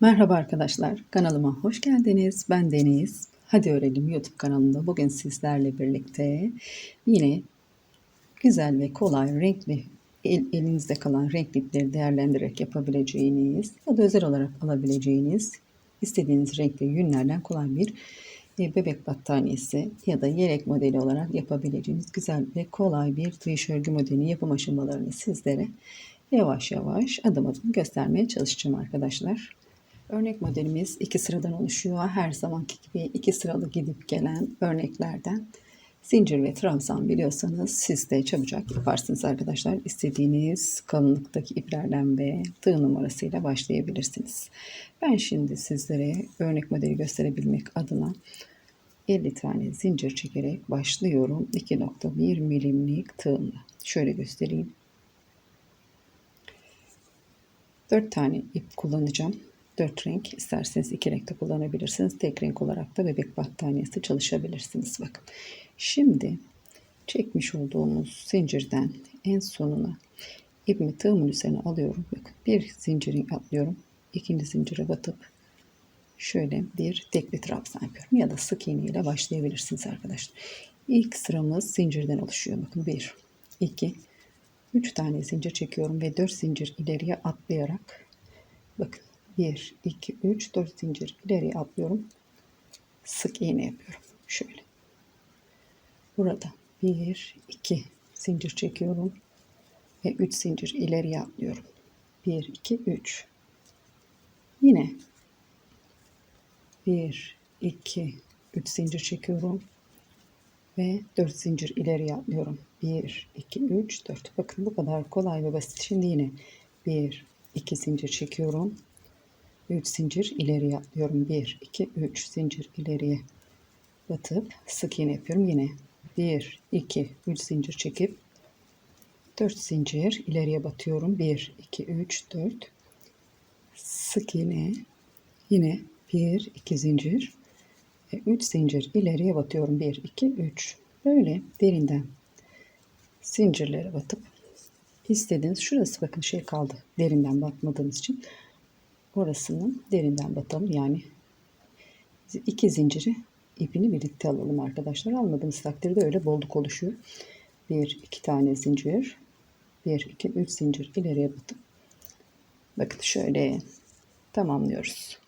Merhaba arkadaşlar, kanalıma hoş geldiniz. Ben Deniz. Hadi Öğrenelim YouTube kanalında bugün sizlerle birlikte yine güzel ve kolay renkli el, elinizde kalan renk ipleri değerlendirerek yapabileceğiniz ya da özel olarak alabileceğiniz istediğiniz renkli yünlerden kolay bir e, bebek battaniyesi ya da yelek modeli olarak yapabileceğiniz güzel ve kolay bir tığış örgü modeli yapım aşamalarını sizlere yavaş yavaş adım adım göstermeye çalışacağım arkadaşlar. Örnek modelimiz iki sıradan oluşuyor. Her zamanki gibi iki sıralı gidip gelen örneklerden zincir ve trabzan biliyorsanız siz de çabucak yaparsınız arkadaşlar. İstediğiniz kalınlıktaki iplerden ve tığ numarasıyla başlayabilirsiniz. Ben şimdi sizlere örnek modeli gösterebilmek adına 50 tane zincir çekerek başlıyorum. 2.1 milimlik tığımla. Şöyle göstereyim. 4 tane ip kullanacağım. 4 renk isterseniz 2 renkte kullanabilirsiniz. Tek renk olarak da bebek battaniyesi çalışabilirsiniz. Bakın. Şimdi çekmiş olduğumuz zincirden en sonuna ipimi tığımın üzerine alıyorum. Bakın bir zincirin atlıyorum. ikinci zincire batıp şöyle bir tekli trabzan yapıyorum. Ya da sık iğne ile başlayabilirsiniz arkadaşlar. İlk sıramız zincirden oluşuyor. Bakın 1, 2, 3 tane zincir çekiyorum ve 4 zincir ileriye atlayarak bakın 1, 2, 3, 4 zincir ileriye atlıyorum. Sık iğne yapıyorum. Şöyle. Burada 1, 2 zincir çekiyorum. Ve 3 zincir ileriye atlıyorum. 1, 2, 3. Yine 1, 2, 3 zincir çekiyorum. Ve 4 zincir ileriye atlıyorum. 1, 2, 3, 4. Bakın bu kadar kolay ve basit. Şimdi yine 1, 2 zincir çekiyorum. 3 zincir ileriye atlıyorum. 1, 2, 3 zincir ileriye batıp sık iğne yapıyorum. Yine 1, 2, 3 zincir çekip 4 zincir ileriye batıyorum. 1, 2, 3, 4 sık iğne yine 1, 2 zincir 3 zincir ileriye batıyorum. 1, 2, 3 böyle derinden zincirlere batıp istediğiniz şurası bakın şey kaldı derinden batmadığınız için orasının derinden batalım. Yani iki zinciri ipini birlikte alalım arkadaşlar. Almadığımız takdirde öyle bolluk oluşuyor. Bir, iki tane zincir. Bir, iki, üç zincir ileriye batıp bakın şöyle tamamlıyoruz.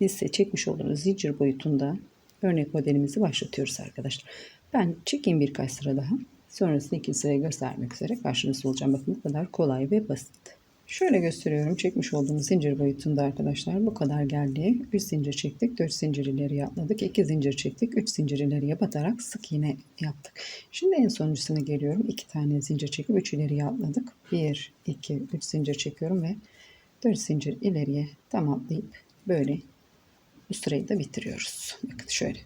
Biz ise çekmiş olduğumuz zincir boyutunda örnek modelimizi başlatıyoruz arkadaşlar. Ben çekeyim birkaç sıra daha. Sonrasında iki sırayı göstermek üzere karşınızda olacağım. Bakın bu kadar kolay ve basit. Şöyle gösteriyorum. Çekmiş olduğumuz zincir boyutunda arkadaşlar bu kadar geldi. 3 zincir çektik. 4 zincir ileriye atladık. 2 zincir çektik. 3 zincir ileriye batarak sık iğne yaptık. Şimdi en sonuncusuna geliyorum. 2 tane zincir çekip 3 ileriye atladık. 1, 2, 3 zincir çekiyorum ve 4 zincir ileriye tamamlayıp böyle bu sırayı da bitiriyoruz. Bakın şöyle.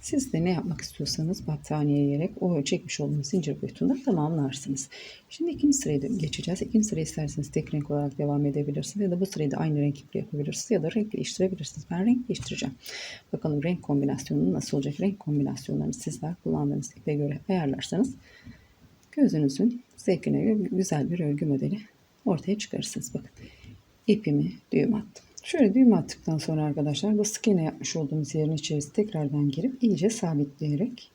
Siz de ne yapmak istiyorsanız battaniye yiyerek o çekmiş olduğunuz zincir boyutunda tamamlarsınız. Şimdi ikinci sıraya geçeceğiz. İkinci sırayı isterseniz tek renk olarak devam edebilirsiniz ya da bu sırayı da aynı renk iple yapabilirsiniz ya da renk değiştirebilirsiniz. Ben renk değiştireceğim. Bakalım renk kombinasyonu nasıl olacak? Renk kombinasyonlarını sizler kullandığınız ipe göre ayarlarsanız gözünüzün zevkine göre güzel bir örgü modeli ortaya çıkarırsınız. Bakın ipimi düğüm attım. Şöyle düğüm attıktan sonra arkadaşlar bu sık iğne yapmış olduğumuz yerin içerisine tekrardan girip iyice sabitleyerek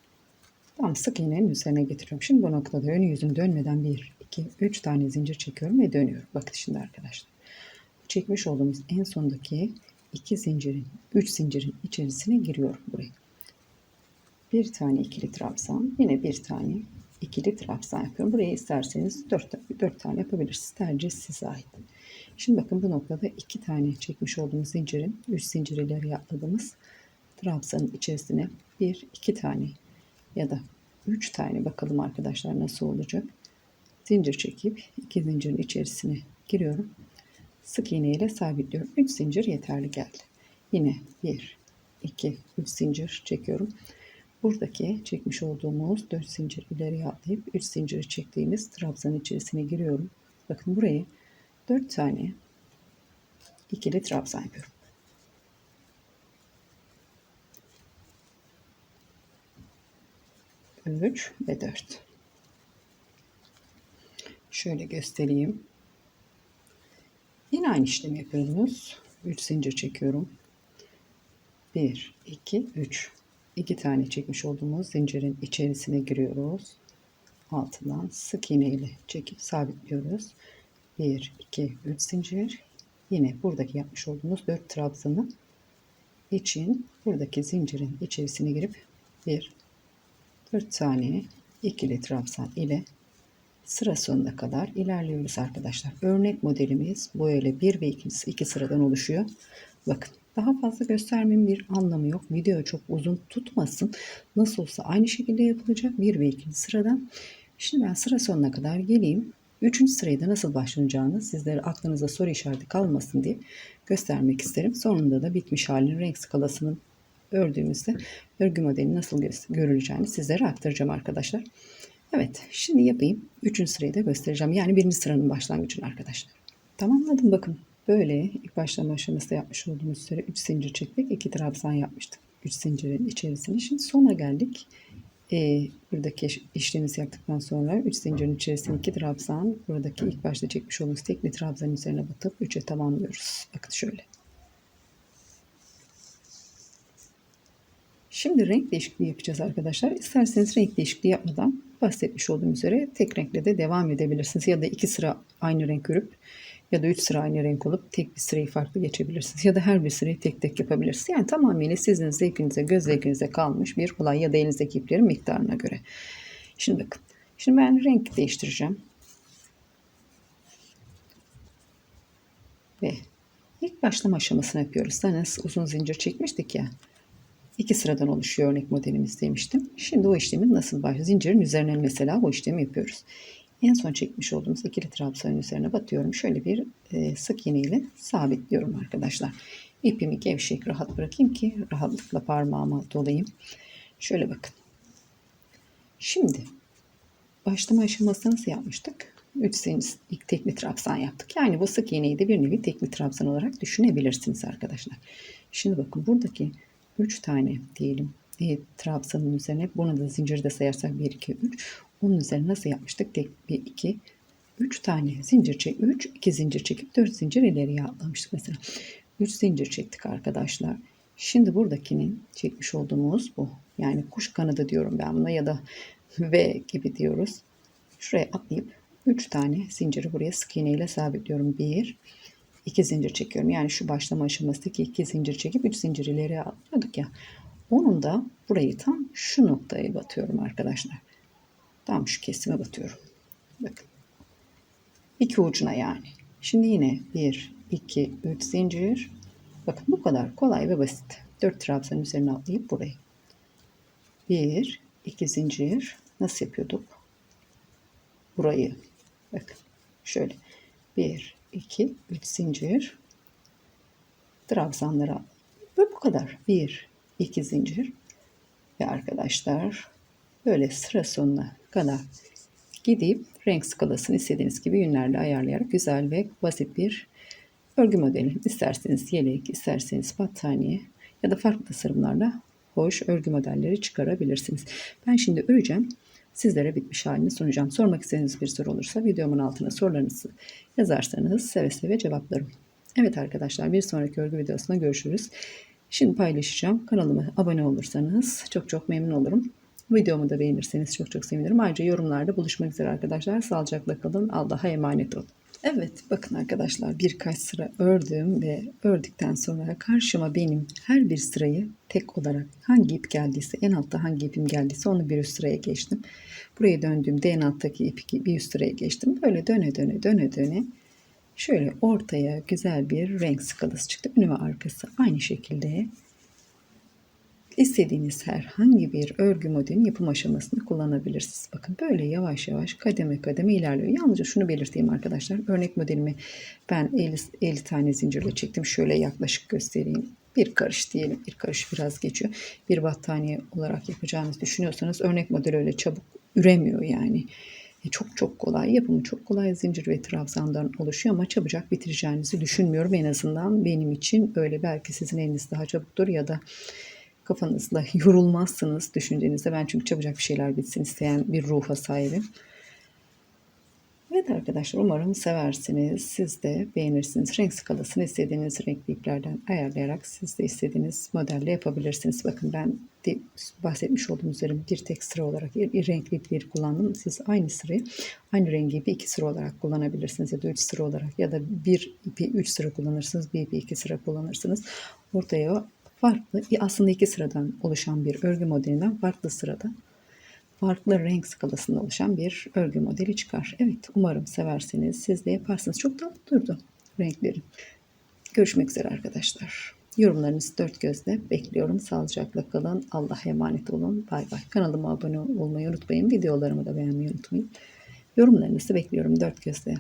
tam sık iğnenin üzerine getiriyorum. Şimdi bu noktada ön yüzüm dönmeden 1, 2, 3 tane zincir çekiyorum ve dönüyorum. Bakın şimdi arkadaşlar. Çekmiş olduğumuz en sondaki 2 zincirin, 3 zincirin içerisine giriyorum buraya. Bir tane ikili trabzan, yine bir tane ikili trabzan yapıyorum. Buraya isterseniz 4, 4 tane yapabilirsiniz. Tercih size ait. Şimdi bakın bu noktada iki tane çekmiş olduğumuz zincirin üç zincir ileri atladığımız trabzanın içerisine bir iki tane ya da üç tane bakalım arkadaşlar nasıl olacak. Zincir çekip iki zincirin içerisine giriyorum. Sık iğne ile sabitliyorum. 3 zincir yeterli geldi. Yine 1, 2, 3 zincir çekiyorum. Buradaki çekmiş olduğumuz 4 zincir ileriye atlayıp 3 zincir çektiğimiz trabzanın içerisine giriyorum. Bakın burayı 4 tane ikili trabzan yapıyorum. Üç ve dört. Şöyle göstereyim. Yine aynı işlemi yapıyoruz. 3 zincir çekiyorum. 1 2 3 2 tane çekmiş olduğumuz zincirin içerisine giriyoruz. Altından sık iğne ile çekip sabitliyoruz. 1 2 3 zincir. Yine buradaki yapmış olduğumuz 4 trabzanı için buradaki zincirin içerisine girip 1 4 tane ikili trabzan ile sıra sonuna kadar ilerliyoruz arkadaşlar. Örnek modelimiz böyle bir ve ikincisi iki sıradan oluşuyor. Bakın daha fazla göstermemin bir anlamı yok. Video çok uzun tutmasın. Nasıl olsa aynı şekilde yapılacak bir ve ikinci sıradan. Şimdi ben sıra sonuna kadar geleyim. Üçüncü sırayı da nasıl başlanacağını sizlere aklınıza soru işareti kalmasın diye göstermek isterim. Sonunda da bitmiş halini renk skalasının ördüğümüzde örgü modeli nasıl görüleceğini sizlere aktaracağım arkadaşlar. Evet şimdi yapayım. Üçüncü sırayı da göstereceğim. Yani birinci sıranın başlangıcını arkadaşlar. Tamamladım bakın. Böyle ilk başlama aşamasında yapmış olduğumuz üzere 3 zincir çektik. 2 trabzan yapmıştık. 3 zincirin içerisine. Şimdi sona geldik. Ee, buradaki işlemimizi yaptıktan sonra 3 zincirin içerisine 2 trabzan. Buradaki ilk başta çekmiş olduğumuz tekli trabzanın üzerine batıp 3'e tamamlıyoruz. Bakın şöyle. Şimdi renk değişikliği yapacağız arkadaşlar. İsterseniz renk değişikliği yapmadan bahsetmiş olduğum üzere tek renkle de devam edebilirsiniz. Ya da iki sıra aynı renk örüp ya da üç sıra aynı renk olup tek bir sırayı farklı geçebilirsiniz. Ya da her bir sırayı tek tek yapabilirsiniz. Yani tamamıyla sizin zevkinize, göz zevkinize kalmış bir olay ya da elinizdeki iplerin miktarına göre. Şimdi bakın. Şimdi ben renk değiştireceğim. Ve ilk başlama aşamasını yapıyoruz. Hani uzun zincir çekmiştik ya iki sıradan oluşuyor örnek modelimiz demiştim. Şimdi o işlemi nasıl başlıyor? Zincirin üzerine mesela o işlemi yapıyoruz. En son çekmiş olduğumuz ikili trabzanın üzerine batıyorum. Şöyle bir e, sık iğne ile sabitliyorum arkadaşlar. İpimi gevşek rahat bırakayım ki rahatlıkla parmağıma dolayayım. Şöyle bakın. Şimdi başlama aşamasını nasıl yapmıştık? 3 zincir ilk tekli trabzan yaptık. Yani bu sık iğneyi de bir nevi tekli trabzan olarak düşünebilirsiniz arkadaşlar. Şimdi bakın buradaki 3 tane diyelim e, trabzanın üzerine bunu da zincirde sayarsak 1 2 3 onun üzerine nasıl yapmıştık tek 1 2 3 tane zincir çek 3 2 zincir çekip 4 zincir ileriye atlamıştık mesela 3 zincir çektik arkadaşlar şimdi buradakinin çekmiş olduğumuz bu yani kuş kanadı diyorum ben buna ya da V gibi diyoruz şuraya atlayıp 3 tane zinciri buraya sık iğne ile sabitliyorum 1 2 zincir çekiyorum. Yani şu başlama aşamasındaki 2 zincir çekip 3 zincir ileriye atlıyorduk ya. Onun da burayı tam şu noktaya batıyorum arkadaşlar. Tam şu kesime batıyorum. Bakın. İki ucuna yani. Şimdi yine 1, 2, 3 zincir. Bakın bu kadar kolay ve basit. 4 trabzan üzerine atlayıp burayı. 1, 2 zincir. Nasıl yapıyorduk? Burayı. Bakın. Şöyle. 1, 2, 3 zincir. Trabzanlara ve bu kadar. 1, 2 zincir. Ve arkadaşlar böyle sıra sonuna kadar gidip renk skalasını istediğiniz gibi yünlerle ayarlayarak güzel ve basit bir örgü modeli. İsterseniz yelek, isterseniz battaniye ya da farklı tasarımlarla hoş örgü modelleri çıkarabilirsiniz. Ben şimdi öreceğim sizlere bitmiş halini sunacağım. Sormak istediğiniz bir soru olursa videomun altına sorularınızı yazarsanız seve seve cevaplarım. Evet arkadaşlar bir sonraki örgü videosunda görüşürüz. Şimdi paylaşacağım. Kanalıma abone olursanız çok çok memnun olurum. Videomu da beğenirseniz çok çok sevinirim. Ayrıca yorumlarda buluşmak üzere arkadaşlar. Sağlıcakla kalın. Allah'a emanet olun. Evet bakın arkadaşlar birkaç sıra ördüm ve ördükten sonra karşıma benim her bir sırayı tek olarak hangi ip geldiyse en altta hangi ipim geldiyse onu bir üst sıraya geçtim. Buraya döndüğümde en alttaki ipi bir üst sıraya geçtim. Böyle döne döne döne döne şöyle ortaya güzel bir renk skalası çıktı. Önü ve arkası aynı şekilde İstediğiniz herhangi bir örgü modelinin yapım aşamasını kullanabilirsiniz. Bakın böyle yavaş yavaş kademe kademe ilerliyor. Yalnızca şunu belirteyim arkadaşlar. Örnek modelimi ben 50, 50 tane zincirle çektim. Şöyle yaklaşık göstereyim. Bir karış diyelim. Bir karış biraz geçiyor. Bir battaniye olarak yapacağınızı düşünüyorsanız örnek model öyle çabuk üremiyor yani. E, çok çok kolay. Yapımı çok kolay. Zincir ve trabzandan oluşuyor ama çabucak bitireceğinizi düşünmüyorum. En azından benim için öyle belki sizin eliniz daha çabuktur ya da kafanızla yorulmazsınız düşüncenizde. Ben çünkü çabucak bir şeyler bitsin isteyen bir ruha sahibim. Evet arkadaşlar umarım seversiniz. Siz de beğenirsiniz. Renk skalasını istediğiniz renkli iplerden ayarlayarak siz de istediğiniz modelle yapabilirsiniz. Bakın ben de bahsetmiş olduğum üzere bir tek sıra olarak renkli ipleri kullandım. Siz aynı sırayı aynı rengi ipi iki sıra olarak kullanabilirsiniz ya da üç sıra olarak ya da bir ipi üç sıra kullanırsınız bir ipi iki sıra kullanırsınız. Ortaya farklı aslında iki sıradan oluşan bir örgü modelinden farklı sırada farklı renk skalasında oluşan bir örgü modeli çıkar. Evet umarım seversiniz. Siz de yaparsınız. Çok tatlı durdu renkleri. Görüşmek üzere arkadaşlar. Yorumlarınızı dört gözle bekliyorum. Sağlıcakla kalın. Allah'a emanet olun. Bay bay. Kanalıma abone olmayı unutmayın. Videolarımı da beğenmeyi unutmayın. Yorumlarınızı bekliyorum dört gözle.